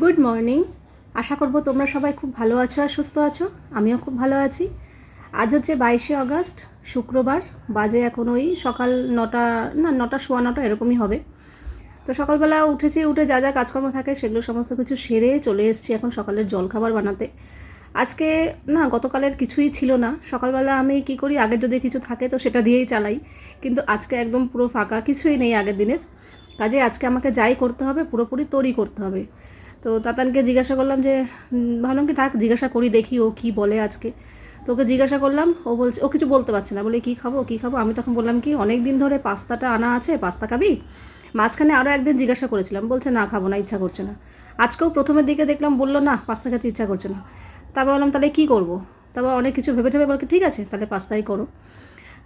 Good morning আশা করব তোমরা সবাই খুব ভালো আছো আর সুস্থ আছো। আমিও খুব ভালো আছি। আজ হচ্ছে বাইশে আগস্ট, শুক্রবার। বাজে এখন ওই সকাল নটা, না, নটা সোয়া নটা এরকমই হবে। তো সকালবেলা উঠেছি, উঠে যা যা কাজকর্ম থাকে সেগুলো সমস্ত কিছু সেরে চলে এসেছি এখন সকালের জলখাবার বানাতে। আজকে, না, গতকালের কিছুই ছিল না। সকালবেলা আমি কি করি, আগের যদি কিছু থাকে তো সেটা দিয়েই চালাই। কিন্তু আজকে একদম পুরো ফাঁকা কিছুই নেই আগের দিনের। কাজে আজকে আমাকে যাই করতে হবে, পুরোপুরি তৈরি করতে হবে। তো তাতানকে জিজ্ঞাসা করলাম যে ভাবলাম কি থাক, জিজ্ঞাসা করি দেখি ও কি বলে আজকে। তো ওকে জিজ্ঞাসা করলাম, ও বলছে, ও কিছু বলতে পারছে না, বলে, কী খাব কী খাব? আমি তখন বললাম কি, অনেক দিন ধরে পাস্তাটা আনা আছে, পাস্তা খাবি? মাঝখানে আরও একদিন জিজ্ঞাসা করেছিলাম, বলছে, না, খাব না, ইচ্ছা করছে না। আজকেও প্রথমের দিকে দেখলাম বলল, না, পাস্তা খেতে ইচ্ছা করছে না। তারপর বললাম, তাহলে কী করব? তারপর অনেক কিছু ভেবে ঠেবে বলকে ঠিক আছে, তাহলে পাস্তাই করো।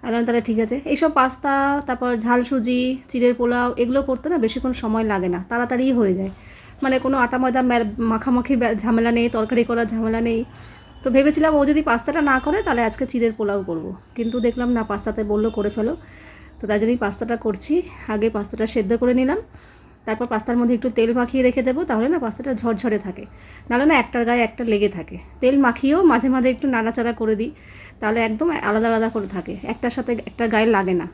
বললাম, তাহলে ঠিক আছে। এইসব পাস্তা, তারপর ঝাল সুজি চিড়ের পোলাও, এগুলো করতে না বেশিক্ষণ সময় লাগে না তাড়াতাড়ি হয়ে যায়। মানে কোনো আটা ময়দা মাখামাখি ঝামেলা নেই, তরকারি করার ঝামেলা নেই। তো ভেবেছিলাম ও যদি পাস্তাটা না করে তাহলে আজকে চিড়ের পোলাও করব। কিন্তু দেখলাম না, পাস্তাতে বলল করে ফেলো। তো তাই জন্যই পাস্তাটা করছি। আগে পাস্তাটা সেদ্ধ করে নিলাম। তারপর পাস্তার মধ্যে একটু তেল মাখিয়ে রেখে দেবো, তাহলে না পাস্তাটা ঝরঝরে থাকে। নাহলে না একটার গায়ে একটা লেগে থাকে। তেল মাখিয়েও মাঝে মাঝে একটু নাড়াচাড়া করে দিই, তাহলে একদম আলাদা আলাদা করে থাকে। একটার সাথে একটা গায়ে লাগে না।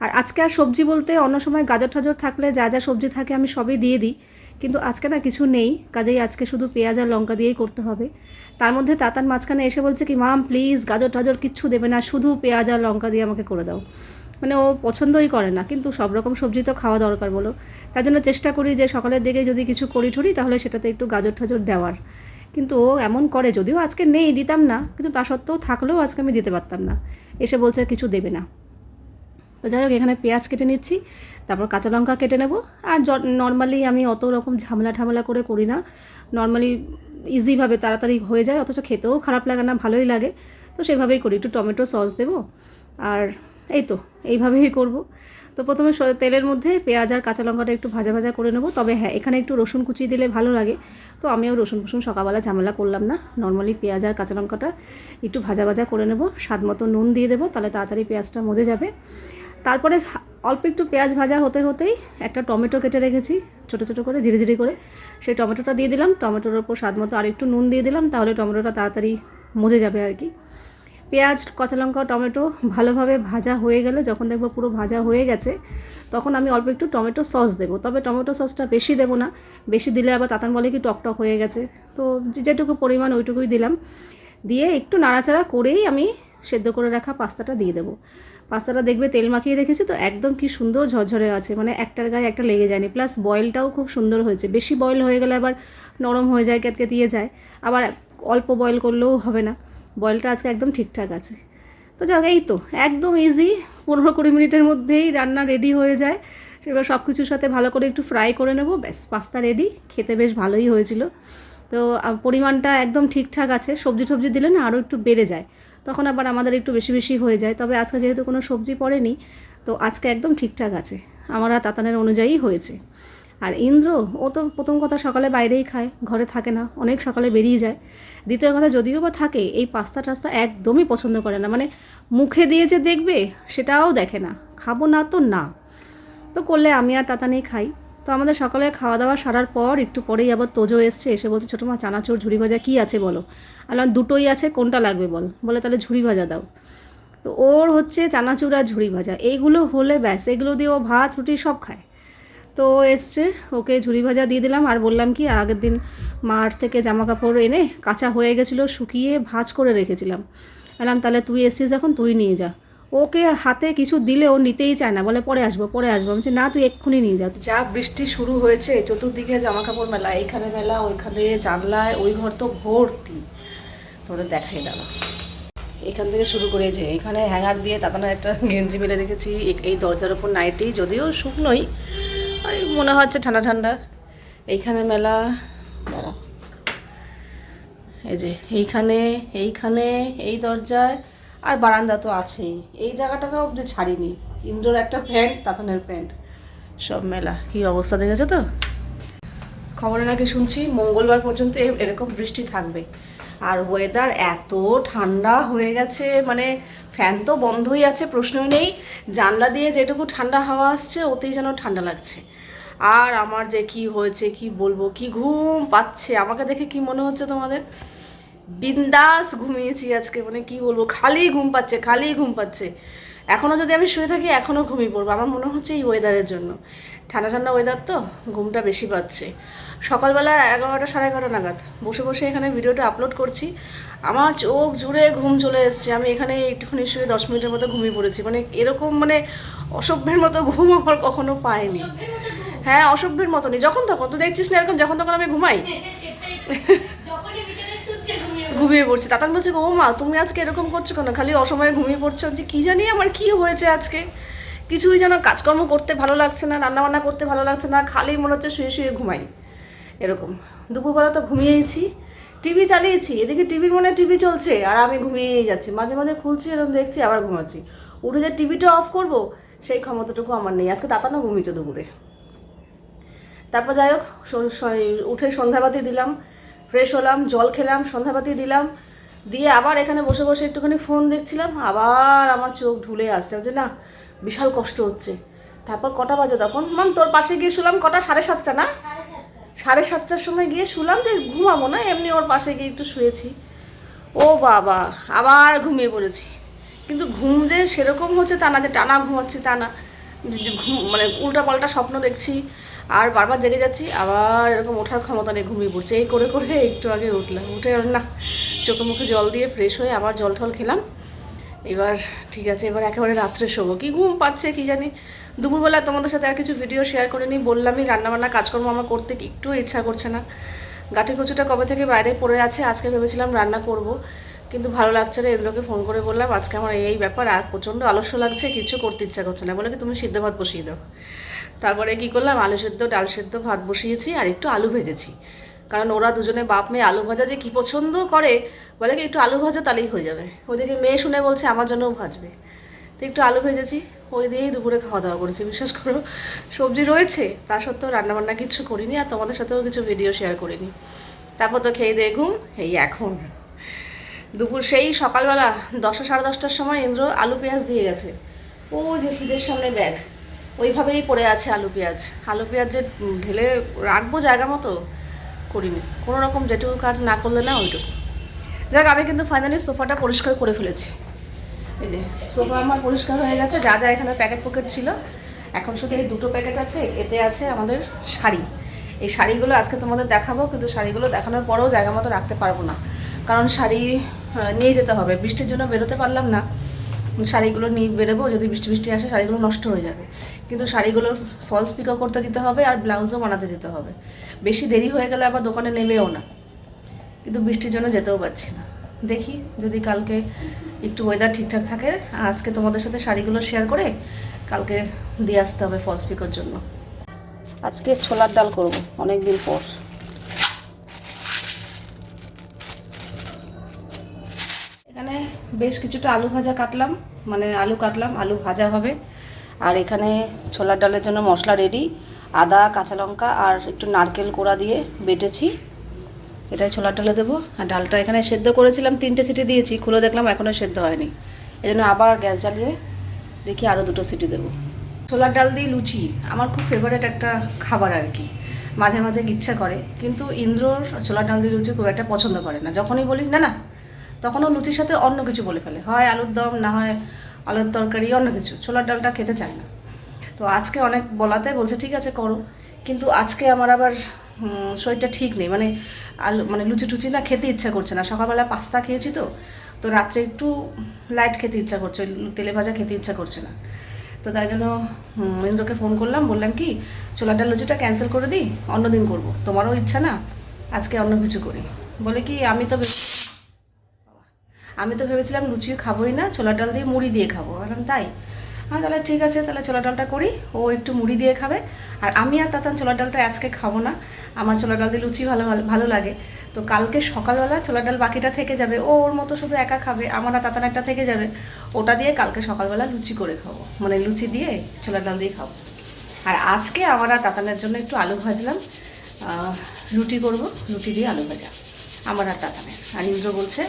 আর আজকে আর সবজি বলতে অন্য সময় গাজর টাজর থাকলে যা যা সবজি থাকে আমি সবই দিয়ে দিই। কিন্তু আজকে না কিছু নেই, কাজেই আজকে শুধু পেঁয়াজ আর লঙ্কা দিয়েই করতে হবে। তার মধ্যে তাতার মাঝখানে এসে বলছে কি, মাম প্লিজ গাজর টাজর কিচ্ছু দেবে না, শুধু পেঁয়াজ আর লঙ্কা দিয়ে আমাকে করে দাও। মানে ও পছন্দই করে না, কিন্তু সব রকম সবজি তো খাওয়া দরকার বলো। তার জন্য চেষ্টা করি যে সকালের দিকে যদি কিছু করি ঠরি, তাহলে সেটাতে একটু গাজর টাজর দেওয়ার। কিন্তু ও এমন করে, যদিও আজকে নেই, দিতাম না, কিন্তু তা সত্ত্বেও থাকলেও আজকে আমি দিতে পারতাম না। এসে বলছে কিছু দেবে না। তো যাই হোক, এখানে পেঁয়াজ কেটে নিচ্ছি, তারপর কাঁচা লঙ্কা কেটে নেব। আর নর্মালি আমি অত রকম ঝামেলা ঠামেলা করে করি না। নর্মালি ইজিভাবে তাড়াতাড়ি হয়ে যায়, অথচ খেতেও খারাপ লাগে না, ভালোই লাগে। তো সেভাবেই করি, একটু টমেটো সস দেবো। আর এই তো, এইভাবেই করব। তো প্রথমে তেলের মধ্যে পেঁয়াজ আর কাঁচা লঙ্কাটা একটু ভাজা ভাজা করে নেব। তবে হ্যাঁ এখানে একটু রসুন কুচি দিলে ভালো লাগে। তো আমিও রসুন ফসুন সকালবেলা ঝামেলা করলাম না। নর্মালি পেঁয়াজ আর কাঁচা লঙ্কাটা একটু ভাজা ভাজা করে নেব। স্বাদ মতো নুন দিয়ে দেবো, তাহলে তাড়াতাড়ি পেঁয়াজটা মজে যাবে। তারপরে অল্প একটু পেঁয়াজ ভাজা হতে হতেই একটা টমেটো কেটে রেখেছি, ছোটো ছোটো করে, ঝিরি ঝিরি করে। সেই টমেটোটা দিয়ে দিলাম, টমেটোর ওপর স্বাদ মতো আর একটু নুন দিয়ে দিলাম, তাহলে টমেটোটা তাড়াতাড়ি মজে যাবে আর কি। পেঁয়াজ, কাঁচা লঙ্কা, টমেটো ভালোভাবে ভাজা হয়ে গেলে যখন দেখব পুরো ভাজা হয়ে গেছে, তখন আমি অল্প একটু টমেটো সস দেবো। তবে টমেটো সসটা বেশি দেবো না, বেশি দিলে আবার তাতান বলে কি টক টক হয়ে গেছে। তো যেটুকু পরিমাণ ওইটুকুই দিলাম। দিয়ে একটু নাড়াচাড়া করেই আমি সেদ্ধ করে রাখা পাস্তাটা দিয়ে দেবো। পাস্তাটা দেখবে তেল মাখিয়ে রেখেছি তো একদম কি সুন্দর ঝরঝরে আছে। মানে একটার গায়ে একটা লেগে যায়নি। প্লাস বয়েলটাও খুব সুন্দর হয়েছে। বেশি বয়েল হয়ে গেলে আবার নরম হয়ে যায় কেতকে দিয়ে যায়। আবার অল্প বয়েল করলেও হবে না। বয়েলটা আজকে একদম ঠিকঠাক আছে। তো যাক, এই তো। একদম ইজি পনেরো কুড়ি মিনিটের মধ্যেই রান্না রেডি হয়ে যায়। এবার সব কিছুর সাথে ভালো করে একটু ফ্রাই করে নেব। ব্যাস, পাস্তা রেডি খেতে বেশ ভালোই হয়েছিল। তো পরিমাণটা একদম ঠিকঠাক আছে। সবজি টবজি দিলে না আরও একটু বেড়ে যায়। তখন আবার আমাদের একটু বেশি বেশি হয়ে যায়। তবে আজকে যেহেতু কোনো সবজি পড়েনি, তো আজকে একদম ঠিকঠাক আছে। আমার আর তাতানের অনুযায়ী হয়েছে। আর ইন্দ্র, ও তো প্রথম কথা সকালে বাইরেই খায়, ঘরে থাকে না, অনেক সকালে বেরিয়ে যায়। দ্বিতীয় কথা, যদিও বা থাকে, এই পাস্তা টাস্তা একদমই পছন্দ করে না। মানে মুখে দিয়ে যে দেখবে, সেটাও দেখে না। খাব না তো না। তো করলে আমি আর তাতানেই খাই। তো আমাদের সকালে খাওয়া দাওয়া সারার পর একটু পরেই আবার তোজো এসছে, এসে বলছে, ছোটো মা, চানাচুর, ঝুড়ি ভাজা কী আছে বলো? আলাম দুটোই আছে, কোনটা লাগবে বল? বলে, তাহলে ঝুড়ি ভাজা দাও। তো ওর হচ্ছে চানাচুর আর ঝুড়ি ভাজা, এইগুলো হলে ব্যাস, এগুলো দিয়ে ও ভাত, রুটি সব খায়। তো এসছে, ওকে ঝুড়ি ভাজা দিয়ে দিলাম, আর বললাম কি, আগের দিন মাঠ থেকে জামা কাপড় এনে কাঁচা হয়ে গেছিল, শুকিয়ে ভাজ করে রেখেছিলাম। বললাম, তাহলে তুই এসছিস যখন তুই নিয়ে যা। ওকে হাতে কিছু দিলে ও নিতেই চায় না, বলে পরে আসব পরে আসব। আমি না, তুই এক্ষুনি নিয়ে যা। যা বৃষ্টি শুরু হয়েছে চতুর্দিকে জামা কাপড় মেলা, এইখানে মেলা, ওইখানে জানলায়, ওই ঘর তো ভর্তি। তোদের দেখাই দাঁড়া এখান থেকে শুরু করে যে, এখানে হ্যাঙ্গার দিয়ে তাতানার একটা গেঞ্জি মেলে রেখেছি, এই দরজার ওপর নাইটি, যদিও শুকনোই মনে হচ্ছে ঠান্ডা ঠান্ডা। এইখানে মেলা এই যে, এইখানে এইখানে, এই দরজায় আর বারান্দা তো আছেই। এই জায়গাটাকেও অব্দি ছাড়িনি। ইন্দ্রর একটা প্যান্ট তাতানের প্যান্ট। সব মেলা। কি অবস্থা দেখেছ তো? খবরে নাকি শুনছি, মঙ্গলবার পর্যন্ত এরকম বৃষ্টি থাকবে। আর ওয়েদার এত ঠান্ডা হয়ে গেছে মানে ফ্যান তো বন্ধই আছে, প্রশ্নই নেই। জানলা দিয়ে যেটুকু ঠান্ডা হাওয়া আসছে ওতেই যেন ঠান্ডা লাগছে। আর আমার যে কি হয়েছে, কি বলব, কি ঘুম পাচ্ছে, আমাকে দেখে কি মনে হচ্ছে তোমাদের? বিন্দাস ঘুমিয়েছি আজকে মানে কি বলব খালি ঘুম পাচ্ছে খালি ঘুম পাচ্ছে। এখনও যদি আমি শুয়ে থাকি এখনও ঘুমিয়ে পড়ব। আমার মনে হচ্ছে এই ওয়েদারের জন্য। ঠান্ডা ঠান্ডা ওয়েদার তো ঘুমটা বেশি পাচ্ছে। সকালবেলা এগারোটা সাড়ে এগারোটা নাগাদ বসে বসে এখানে ভিডিওটা আপলোড করছি। আমার চোখ জুড়ে ঘুম চলে এসছে। আমি এখানে একটুখানি শুয়ে দশ মিনিটের মতো ঘুমিয়ে পড়েছি। মানে এরকম মানে অসভ্যের মতো ঘুম আমার কখনো পাইনি। হ্যাঁ অসভ্যের মতনই। যখন তখন তুই দেখছিস না এরকম যখন তখন আমি ঘুমাই। ঘুমিয়ে পড়ছি। তাতান বলছে ও মা, তুমি আজকে এরকম করছ কেন? খালি অসময়ে ঘুমিয়ে পড়ছো। যে কী জানি আমার কি হয়েছে আজকে? কিছুই যেন কাজকর্ম করতে ভালো লাগছে না, রান্নাবান্না করতে ভালো লাগছে না, খালি মনে হচ্ছে শুয়ে শুয়ে ঘুমাই। এরকম। দুপুরবেলা তো ঘুমিয়েইছি। টিভি চালিয়েছি। এদিকে টিভির মনে টিভি চলছে, আর আমি ঘুমিয়েই যাচ্ছি। মাঝে মাঝে খুলছি, এরকম দেখছি, আবার ঘুমাচ্ছি। উঠে যে টিভিটা অফ করব, সেই ক্ষমতাটুকু আমার নেই। আজকে তাতানো ঘুমিয়েছে দুপুরে। তারপর যাই হোক উঠে সন্ধ্যাবাতি দিলাম। ফ্রেশ হলাম, জল খেলাম, সন্ধ্যাবাতি দিলাম, দিয়ে আবার এখানে বসে বসে একটুখানি ফোন দেখছিলাম, আবার আমার চোখ ঢুলে আসছে। যে না, বিশাল কষ্ট হচ্ছে। তারপর কটা বাজে তখন? মাম তোর পাশে গিয়ে শুলাম কটা? সাড়ে সাতটা না? সাড়ে সাতটার সময় গিয়ে শুলাম যে ঘুমাবো না, এমনি ওর পাশে গিয়ে একটু শুয়েছি। ও বাবা, আবার ঘুমিয়ে পড়েছি। কিন্তু ঘুম যে সেরকম হচ্ছে তা না, যে টানা ঘুমাচ্ছি তা না। ঘুম মানে উল্টা পাল্টা স্বপ্ন দেখছি। আর বারবার জেগে যাচ্ছি, আবার এরকম ওঠার ক্ষমতা নেই, ঘুমিয়ে পড়ছে। এই করে করে একটু আগে উঠলাম। উঠে না, চোখে মুখে জল দিয়ে ফ্রেশ হয়ে আবার জল টল খেলাম। এবার ঠিক আছে, এবার একেবারে রাত্রে শোবো। কি ঘুম পাচ্ছে কি জানি। দুপুরবেলা তোমাদের সাথে আর কিছু ভিডিও শেয়ার করে নিই বললামই রান্নাবান্না, কাজকর্ম আমার করতে একটু ইচ্ছা করছে না। গাঠি কচুটা কবে থেকে বাইরে পড়ে আছে, আজকে ভেবেছিলাম রান্না করব, কিন্তু ভালো লাগছে না ইন্দ্রকে ফোন করে বললাম, আজকে আমার এই ব্যাপার আর প্রচণ্ড আলস্য লাগছে, কিছু করতে ইচ্ছা করছে না। বলে কি, তুমি সিদ্ধ ভাত বসিয়ে দাও। তারপরে কি করলাম? আলু সেদ্ধ, ডাল সেদ্ধ, ভাত বসিয়েছি আর একটু আলু ভেজেছি। কারণ ওরা দুজনে বাপ মেয়ে আলু ভাজা যে কী পছন্দ করে, বলে কি একটু আলু ভাজা তাহলেই হয়ে যাবে। ওদিকে মেয়ে শুনে বলছে, আমার জন্যও ভাজবে। তো একটু আলু ভেজেছি, ওই দিয়েই দুপুরে খাওয়া দাওয়া করেছি। বিশ্বাস করো, সবজি রয়েছে, তা সত্ত্বেও রান্নাবান্না কিছু করিনি আর তোমাদের সাথেও কিছু ভিডিও শেয়ার করিনি। তারপর তো খেয়ে দিয়ে ঘুম, এই এখন। দুপুর সেই সকালবেলা দশটা সাড়ে দশটার সময় ইন্দ্র আলু পেঁয়াজ দিয়ে গেছে। ও যে ফ্রিজের সামনে ব্যাগ ওইভাবেই পড়ে আছে আলু পেঁয়াজ। আলু পেঁয়াজ যে ঢেলে রাখব জায়গা মতো করিনি। কোনো রকম যেটুকু কাজ না করলে না ওইটুকু। যাক, আমি কিন্তু ফাইনালি সোফাটা পরিষ্কার করে ফেলেছি। এই যে, সোফা আমার পরিষ্কার হয়ে গেছে, যা যা এখানে প্যাকেট পকেট ছিল। এখন শুধু এই দুটো প্যাকেট আছে, এতে আছে আমাদের শাড়ি। এই শাড়িগুলো আজকে তোমাদের দেখাবো, কিন্তু শাড়িগুলো দেখানোর পরেও জায়গা মতো রাখতে পারব না। কারণ শাড়ি নিয়ে যেতে হবে। বৃষ্টির জন্য বেরোতে পারলাম না। শাড়িগুলো নিয়ে বেরোবো, যদি বৃষ্টি বৃষ্টি আসে, শাড়িগুলো নষ্ট হয়ে যাবে। কিন্তু শাড়িগুলোর ফলস পিকও করতে দিতে হবে আর ব্লাউজও বানাতে দিতে হবে। বেশি দেরি হয়ে গেলে আবার দোকানে নেবেও না। কিন্তু বৃষ্টির জন্য যেতেও পারছি না। দেখি যদি কালকে একটু ওয়েদার ঠিকঠাক থাকে, আজকে তোমাদের সাথে শাড়িগুলো শেয়ার করে কালকে দিয়ে আসতে হবে ফলস পিকোর জন্য। আজকে ছোলার ডাল করব অনেক দিন পর। এখানে বেশ কিছুটা আলু ভাজা কাটলাম মানে আলু কাটলাম, আলু ভাজা হবে। আর এখানে ছোলার ডালের জন্য মশলা রেডি আদা, কাঁচা লঙ্কা আর একটু নারকেল কোড়া দিয়ে বেটেছি। এটাই ছোলার ডালে দেবো। আর ডালটা এখানে সেদ্ধ করেছিলাম, তিনটে সিটি দিয়েছি, খুলে দেখলাম এখনও সেদ্ধ হয়নি। এই জন্য আবার গ্যাস জ্বালিয়ে দেখি আরও দুটো সিটি দেবো। ছোলার ডাল দিয়ে লুচি, আমার খুব ফেভারিট একটা খাবার আর কি। মাঝে মাঝে ইচ্ছা করে, কিন্তু ইন্দ্রর ছোলার ডাল দিয়ে লুচি খুব একটা পছন্দ করে না। যখনই বলি, না না, তখনও লুচির সাথে অন্য কিছু বলে ফেলে। হয় আলুর দম, না হয় আলুর তরকারি, অন্য কিছু। ছোলার ডালটা খেতে চায় না। তো আজকে অনেক বলাতে বলছে, ঠিক আছে, করো। কিন্তু আজকে আমার আবার শরীরটা ঠিক নেই। মানে আলু মানে লুচি টুচি না খেতে ইচ্ছা করছে না। সকালবেলা পাস্তা খেয়েছি তো তো রাত্রে একটু লাইট খেতে ইচ্ছা করছে। তেলে ভাজা খেতে ইচ্ছা করছে না। তো তাই জন্য ইন্দ্রকে ফোন করলাম, বললাম কি, ছোলার ডাল লুচিটা ক্যান্সেল করে দিই অন্য দিন করব। তোমারও ইচ্ছা না, আজকে অন্য কিছু করি। বলে কি, আমি তো আমি তো ভেবেছিলাম লুচি খাবোই না, ছোলা ডাল দিয়ে মুড়ি দিয়ে খাব। বললাম, তাই? হ্যাঁ তাহলে ঠিক আছে, তাহলে ছোলা ডালটা করি, ও একটু মুড়ি দিয়ে খাবে। আর আমি আর তাতান ছোলা ডালটা আজকে খাব না, আমার ছোলা ডাল দিয়ে লুচি ভালো, ভালো- ভালো লাগে। তো কালকে সকালবেলা ছোলা ডাল বাকিটা থেকে যাবে, ও ওর মতো শুধু একা খাবে, আমার আর তাতান একটা থেকে যাবে, ওটা দিয়ে কালকে সকালবেলা লুচি করে খাব। মানে লুচি দিয়ে ছোলা ডাল দিয়ে খাব। আর আজকে আমার আর তাতানের জন্য একটু আলু ভাজলাম রুটি করব, রুটি দিয়ে আলু ভাজা। আমার আর টাকা নেই। আর ইন্দ্র বলছে,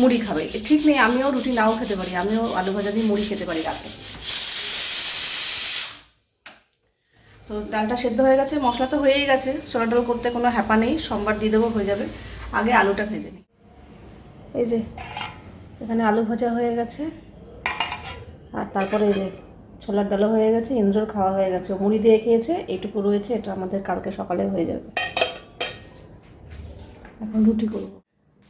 মুড়ি খাবে। ঠিক নেই, আমিও রুটি নাও খেতে পারি, আমিও আলু ভাজা দিয়ে মুড়ি খেতে পারি রাতে। তো ডালটা সেদ্ধ হয়ে গেছে, মশলা তো হয়েই গেছে। ছোলা ডাল করতে কোনো হ্যাপা নেই, সোমবার দিয়ে দেবো, হয়ে যাবে। আগে আলুটা ভেজে নিই। এই যে, এখানে আলু ভাজা হয়ে গেছে। আর তারপরে এই যে ছোলার ডালও হয়ে গেছে, ইন্দ্রর খাওয়া হয়ে গেছে। মুড়ি দিয়ে খেয়েছে এইটুকু রয়েছে, এটা আমাদের কালকে সকালে হয়ে যাবে। এখন রুটি করব।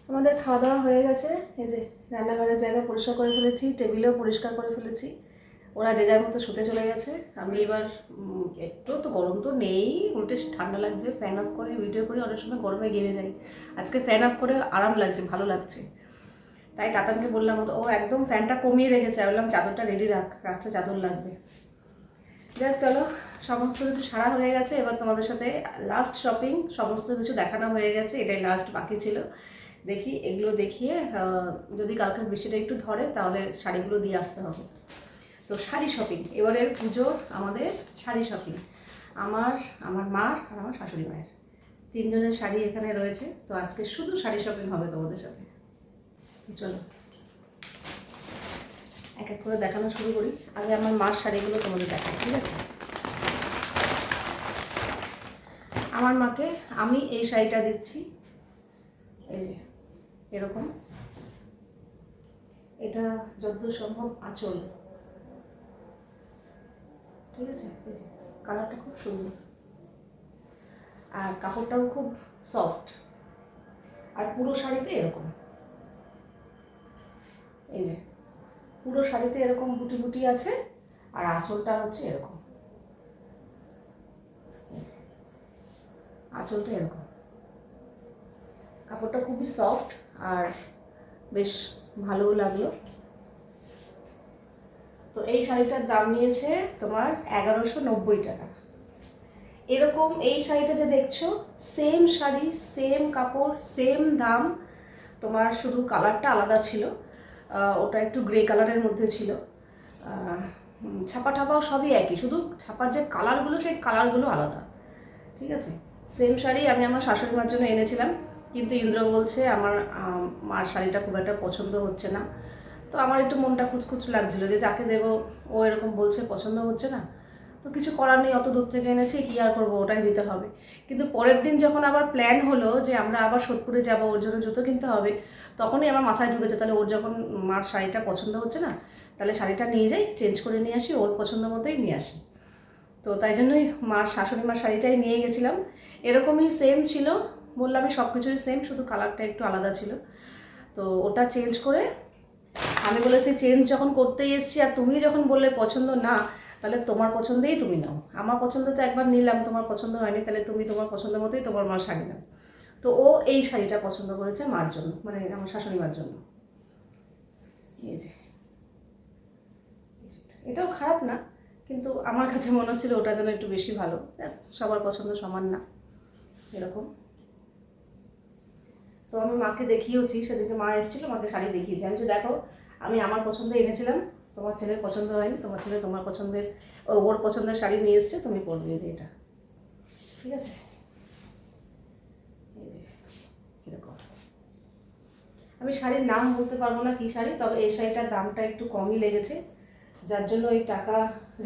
আমাদের খাওয়া দাওয়া হয়ে গেছে। এই যে রান্নাঘরের জায়গা পরিষ্কার করে ফেলেছি, টেবিলেও পরিষ্কার করে ফেলেছি। ওরা যে যার মতো শুতে চলে গেছে। আমি এবার একটু তো গরম তো নেই। উল্টে ঠান্ডা লাগছে ফ্যান অফ করে ভিডিও করি, অনেক সময় গরমে গেমে যাই। আজকে ফ্যান অফ করে আরাম লাগছে, ভালো লাগছে। তাই তাতানকে বললাম, ও একদম ফ্যানটা কমিয়ে রেখেছে। আমি বললাম, চাদরটা রেডি রাখ, রাত্রে চাদর লাগবে। যাক, চলো। সমস্ত কিছু সারা হয়ে গেছে, এবার তোমাদের সাথে লাস্ট শপিং সমস্ত কিছু দেখানো হয়ে গেছে, এটাই লাস্ট বাকি ছিল। দেখি, এগুলো দেখিয়ে যদি কালকের বৃষ্টিটা একটু ধরে, তাহলে শাড়িগুলো দিয়ে আসতে হবে। তো শাড়ি শপিং এবারের পুজো আমাদের শাড়ি শপিং আমার আমার মার আর আমার শাশুড়ি মায়ের। তিনজনের শাড়ি এখানে রয়েছে, তো আজকে শুধু শাড়ি শপিং হবে তোমাদের সাথে। চলো। এক এক করে দেখানো শুরু করি। আগে আমার মার শাড়িগুলো তোমাদের দেখাই, ঠিক আছে? আমার মাকে আমি এই শাড়িটা দিচ্ছি। এই যে, এরকম। এটা যতদূর সম্ভব আঁচল। ঠিক আছে? এই যে, কালারটা খুব সুন্দর। আর কাপড়টাও খুব সফট। আর পুরো শাড়িতে এরকম। এই যে, পুরো শাড়িতে এরকম বুটি বুটি আছে, আর আঁচলটা হচ্ছে এরকম এই যে, আঁচলটা এরকম। কাপড়টা খুবই সফট আর বেশ ভালোও লাগল। তো এই শাড়িটার দাম নিয়েছে তোমার এগারোশো নব্বই টাকা। এরকম এই শাড়িটা যে দেখছ সেম শাড়ি সেম কাপড় সেম দাম। তোমার শুধু কালারটা আলাদা ছিল ওটা একটু গ্রে কালারের মধ্যে ছিল। ছাপা ঠাপাও সবই একই, শুধু ছাপার যে কালারগুলো সেই কালারগুলো আলাদা। ঠিক আছে? সেম শাড়ি আমি আমার শাশুড়ি মার জন্য এনেছিলাম, কিন্তু ইন্দ্র বলছে আমার মার শাড়িটা খুব একটা পছন্দ হচ্ছে না। তো আমার একটু মনটা খুচখুচ লাগছিল যে যাকে দেবো, ও এরকম বলছে, পছন্দ হচ্ছে না। তো কিছু করার নেই, অত দূর থেকে এনেছি, কী আর করব, ওটাই দিতে হবে। কিন্তু পরের দিন যখন আবার প্ল্যান হলো যে আমরা আবার সোদপুরে যাব, ওর জন্য জুতো কিনতে হবে, তখনই আমার মাথায় ঢুকেছে, তাহলে ওর যখন মার শাড়িটা পছন্দ হচ্ছে না, তাহলে শাড়িটা নিয়ে যাই চেঞ্জ করে নিয়ে আসি, ওর পছন্দ মতোই নিয়ে আসি। তো তাই জন্যই মার শাশুড়ি মার শাড়িটাই নিয়ে গেছিলাম। এরকমই সেম ছিল। বললামই সব কিছুই সেম শুধু কালারটা একটু আলাদা ছিল। তো ওটা চেঞ্জ করে আমি বলেছি চেঞ্জ যখন করতেই এসছি আর তুমি যখন বললে পছন্দ না, তাহলে তোমার পছন্দেই তুমি নাও। আমার পছন্দ তো একবার নিলাম, তোমার পছন্দ হয়নি, তাহলে তুমি তোমার পছন্দ মতোই তোমার মার শাড়ি নাও। তো ও এই শাড়িটা পছন্দ করেছে মার জন্য মানে আমার শাশুড়ি মার জন্য। এই যে। এটাও খারাপ না, কিন্তু আমার কাছে মনে হচ্ছিল ওটা যেন একটু বেশি ভালো। সবার পছন্দ সমান না। এরকম। তো আমি মাকে দেখিয়েওছি সেদিকে মা এসেছিল, মাকে শাড়ি দেখিয়েছি। আমি দেখো, আমি আমার পছন্দ এনেছিলাম, তোমার ছেলের পছন্দ হয়নি, তোমার ছেলে তোমার পছন্দের ওর পছন্দের শাড়ি নিয়ে এসছে, তুমি পরবে যে এটা। ঠিক আছে? এই যে, এরকম। আমি শাড়ির নাম বলতে পারব না কি শাড়ি, তবে এই শাড়িটার দামটা একটু কমই লেগেছে। যার জন্য ওই টাকা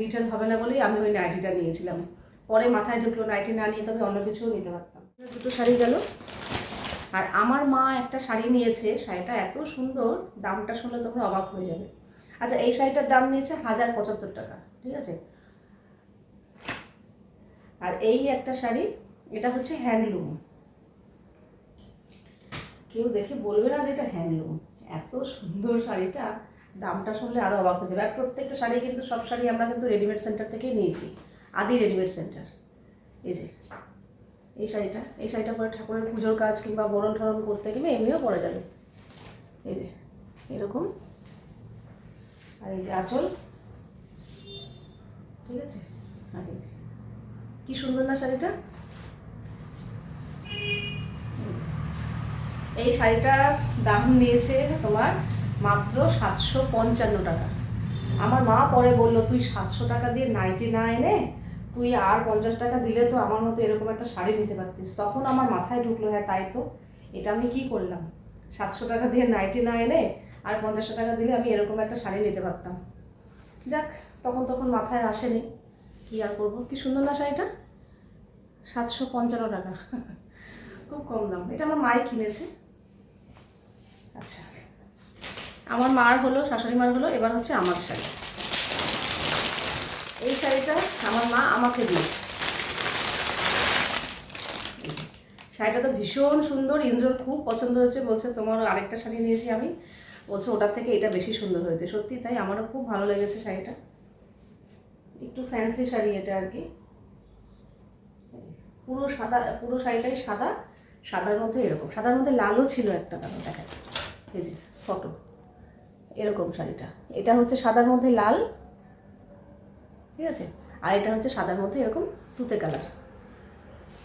রিটার্ন হবে না বলেই আমি ওই নাইটিটা নিয়েছিলাম। পরে মাথায় ঢুকলো নাইটি না নিয়ে, তবে অন্য কিছুও নিতে পারতাম। দুটো শাড়ি গেল। আর আমার মা একটা শাড়ি নিয়েছে, শাড়িটা এত সুন্দর, দামটা শুনলে তোমরা অবাক হয়ে যাবে। আচ্ছা এই শাড়িটার দাম নিয়েছে হাজার পঁচাত্তর টাকা, ঠিক আছে? আর এই একটা শাড়ি, এটা হচ্ছে হ্যান্ডলুম কেউ দেখে বলবে না যে এটা হ্যান্ডলুম এত সুন্দর শাড়িটা, দামটা শুনলে আরও অবাক হয়ে যাবে। আর প্রত্যেকটা শাড়ি কিন্তু, সব শাড়ি আমরা কিন্তু রেডিমেড সেন্টার থেকেই নিয়েছি। আদি রেডিমেড সেন্টার। এই যে, এই শাড়িটা এই শাড়িটা পরে ঠাকুরের পুজোর কাজ কিংবা বরণ ঠরণ করতে গেলে এমনিও পরে যাবে। এই যে, এরকম। আর এই যে আঁচল। ঠিক আছে? আর এই যে, কি সুন্দর না শাড়িটা? এই শাড়িটার দাম নিয়েছে তোমার মাত্র সাতশো পঞ্চান্ন টাকা। আমার মা পরে বলল, তুই সাতশো টাকা দিয়ে নাইটি না এনে তুই আর পঞ্চাশ টাকা দিলে তো আমার মতো এরকম একটা শাড়ি নিতে পারতিস। তখন আমার মাথায় ঢুকলো হ্যাঁ তাই তো। এটা আমি কি করলাম? সাতশো টাকা দিয়ে নাইটি না এনে আর পঞ্চাশ টাকা দিলে আমি এরকম একটা শাড়ি নিতে পারতাম। যাক, তখন তখন মাথায় আসেনি। কি আর করব? কি সুন্দর না শাড়িটা? সাতশো পঞ্চান্ন টাকা। খুব কম দাম। এটা আমার মাই কিনেছে। আচ্ছা। আমার মার হলো, শাশুড়ি মার হলো, এবার হচ্ছে আমার শাড়ি। এই শাড়িটা আমার মা আমাকে দিয়েছে। শাড়িটা তো ভীষণ সুন্দর, ইন্দ্রর খুব পছন্দ হয়েছে, বলছে তোমার আরেকটা শাড়ি নিয়েছি আমি। বলছে ওটার থেকে এটা বেশি সুন্দর হয়েছে। সত্যি তাই আমারও খুব ভালো লেগেছে শাড়িটা। একটু ফ্যান্সি শাড়ি এটা আর কি। পুরো সাদা, পুরো শাড়িটাই সাদা, সাদার মধ্যে এরকম। সাদার মধ্যে লালও ছিল একটা কারণ দেখা এই যে ফটো এরকম শাড়িটা। এটা হচ্ছে সাদার মধ্যে লাল ঠিক আছে? আর এটা হচ্ছে সাদার মধ্যে এরকম তুতে কালার।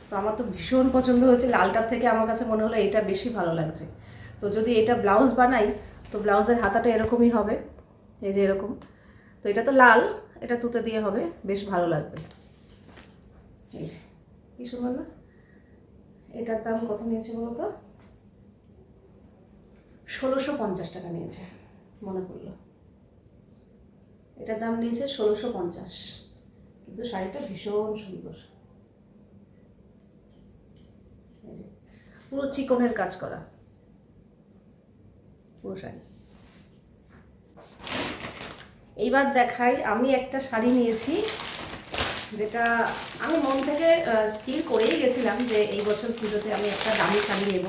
তো আমার তো ভীষণ পছন্দ হয়েছে। লালটার থেকে আমার কাছে মনে হলো এটা বেশি ভালো লাগছে। তো যদি এটা ব্লাউজ বানাই, তো ব্লাউজের হাতাটা এরকমই হবে। এই যে এরকম। তো এটা তো লাল, এটা তুতে দিয়ে হবে। বেশ ভালো লাগবে। এই কি সুন্দর না? এটার দাম কত নিয়েছে বলো তো? ষোলোশো পঞ্চাশ টাকা নিয়েছে, মনে পড়ল। এটার দাম নিয়েছে ষোলোশো পঞ্চাশ। কিন্তু শাড়িটা ভীষণ সুন্দর। পুরো চিকনের কাজ করা। পুরো শাড়ি। এইবার দেখাই, আমি একটা শাড়ি নিয়েছি, যেটা আমি মন থেকে স্থির করেই গেছিলাম যে এই বছর পুজোতে আমি একটা দামি শাড়ি নেব।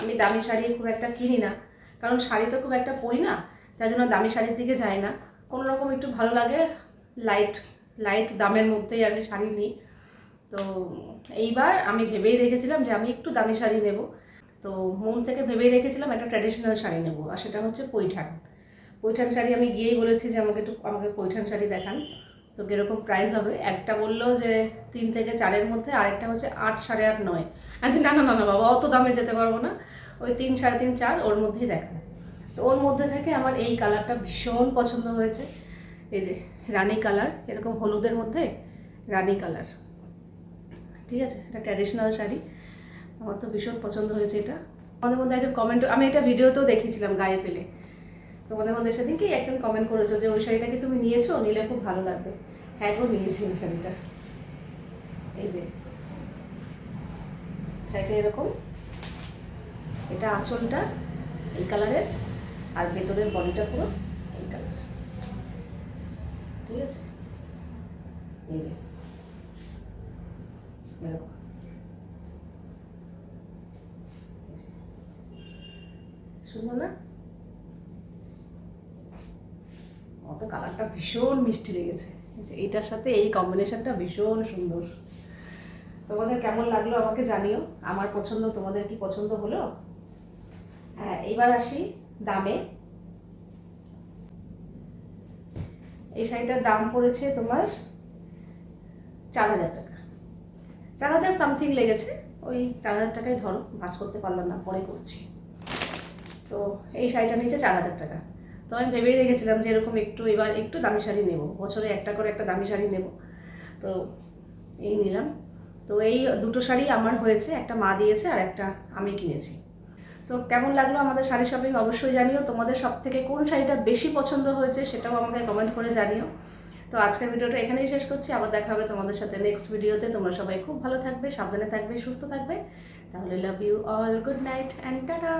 আমি দামি শাড়ি খুব একটা কিনি না, কারণ শাড়ি তো খুব একটা পরি না তাই জন্য দামি শাড়ির দিকে যাই না। কোনো রকম একটু ভালো লাগে লাইট লাইট দামের মধ্যেই কি শাড়ি নিই। তো এইবার আমি ভেবেই রেখেছিলাম যে আমি একটু দামি শাড়ি নেব। তো মন থেকে ভেবেই রেখেছিলাম একটা ট্র্যাডিশনাল শাড়ি নেব, আর সেটা হচ্ছে পৈঠান। পৈঠান শাড়ি আমি গিয়েই বলেছি যে আমাকে একটু, আমাকে পৈঠান শাড়ি দেখান। তো কীরকম প্রাইস হবে? একটা বলল যে তিন থেকে চারের মধ্যে, আরেকটা হচ্ছে আট, সাড়ে আট, নয়। আচ্ছা না না না না বাবা, অত দামে যেতে পারব না। ওই তিন, সাড়ে তিন, চার ওর মধ্যেই দেখান। তো ওর মধ্যে থেকে আমার এই কালারটা ভীষণ পছন্দ হয়েছে। এই যে রানী কালার, এরকম হলুদের মধ্যে রানী কালার। ঠিক আছে? এটা ট্র্যাডিশনাল শাড়ি। আমার তো ভীষণ পছন্দ হয়েছে এটা। আমাদের মধ্যে একজন কমেন্ট আমি এটা ভিডিওতেও দেখেছিলাম গায়ে ফেলে। তোমাদের মধ্যে সেদিনকেই একজন কমেন্ট করেছ যে ওই শাড়িটা কি তুমি নিয়েছো, নিলে খুব ভালো লাগবে। হ্যাঁ গো, নিয়েছি ওই শাড়িটা। এই যে। শাড়িটা এরকম। এটা আঁচলটা এই কালারের। আর ভেতরের বডিটা পুরো এই কালার ঠিক আছে? এই যে। এরকম। সুন্দর না? আমার তো কালারটা ভীষণ মিষ্টি লেগেছে। এইটার সাথে এই কম্বিনেশনটা ভীষণ সুন্দর। তোমাদের কেমন লাগল আমাকে জানিও। আমার পছন্দ তোমাদের কি পছন্দ হলো? হ্যাঁ এইবার আসি। দামে। এই শাড়িটার দাম পড়েছে তোমার চার হাজার টাকা। চার হাজার সামথিং লেগেছে, ওই চার হাজার টাকায় ধরো ভাজ করতে পারলাম না, পরে করছি। তো এই শাড়িটা নিয়েছে চার হাজার টাকা। তো আমি ভেবেই রেখেছিলাম যে এরকম একটু এবার একটু দামি শাড়ি নেব, বছরে একটা করে একটা দামি শাড়ি নেব। তো এই নিলাম। তো এই দুটো শাড়ি আমার হয়েছে, একটা মা দিয়েছে আর একটা আমি কিনেছি। তো কেমন লাগল আমাদের শাড়ি শপিং অবশ্যই জানিও। তোমাদের সব থেকে কোন শাড়িটা বেশি পছন্দ হয়েছে সেটাও আমাকে কমেন্ট করে জানিও। তো আজকের ভিডিওটা এখানেই শেষ করছি। আবার দেখা হবে তোমাদের সাথে নেক্সট ভিডিওতে। তোমরা সবাই খুব ভালো থাকবে, সাবধানে থাকবে, সুস্থ থাকবে। তাহলে love you all good night and tata